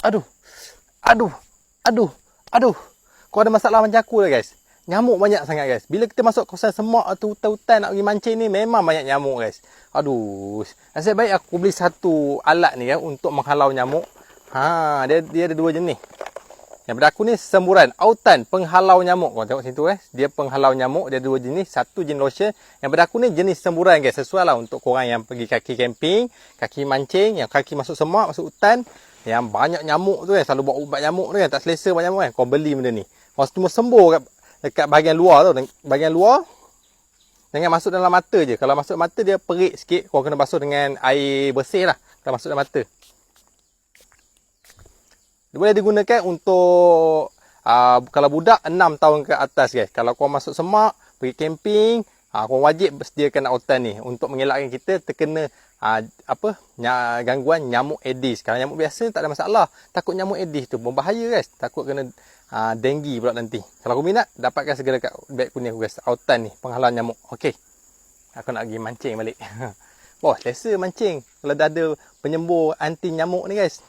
Aduh. Aduh. Aduh. Aduh. Kau ada masalah macam aku lah guys. Nyamuk banyak sangat guys. Bila kita masuk kawasan semak atau hutan-hutan nak pergi mancing ni memang banyak nyamuk guys. Aduh. Nasib baik aku beli satu alat ni ya untuk menghalau nyamuk. Ha, dia dia ada dua jenis. Yang pada aku ni semburan autan penghalau nyamuk. Kau tengok situ guys. Dia penghalau nyamuk. Dia dua jenis. Satu jenis lotion. Yang pada aku ni jenis semburan guys. Sesuai lah untuk korang yang pergi kaki camping. Kaki mancing. Yang kaki masuk semak, masuk hutan. Yang banyak nyamuk tu kan. Selalu buat ubat nyamuk tu kan. Tak selesa buat nyamuk kan. Kau beli benda ni. Kau cuma sembuh kat, dekat bahagian luar tu. Bahagian luar. Jangan masuk dalam mata je. Kalau masuk mata dia perik sikit. Kau kena basuh dengan air bersih lah. Kalau masuk dalam mata. Dia boleh digunakan untuk uh, kalau budak 6 tahun ke atas guys. Kalau kau masuk semak, pergi camping, uh, kau wajib sediakan autan ni untuk mengelakkan kita terkena uh, apa ny- gangguan nyamuk Aedes. Kalau nyamuk biasa tak ada masalah. Takut nyamuk Aedes tu berbahaya guys. Takut kena uh, denggi pula nanti. Kalau kau minat, dapatkan segera kat beg punya aku guys. Autan ni, penghalang nyamuk. Okey. Aku nak pergi mancing balik. Wah, selesa mancing. Kalau dah ada penyembur anti nyamuk ni guys.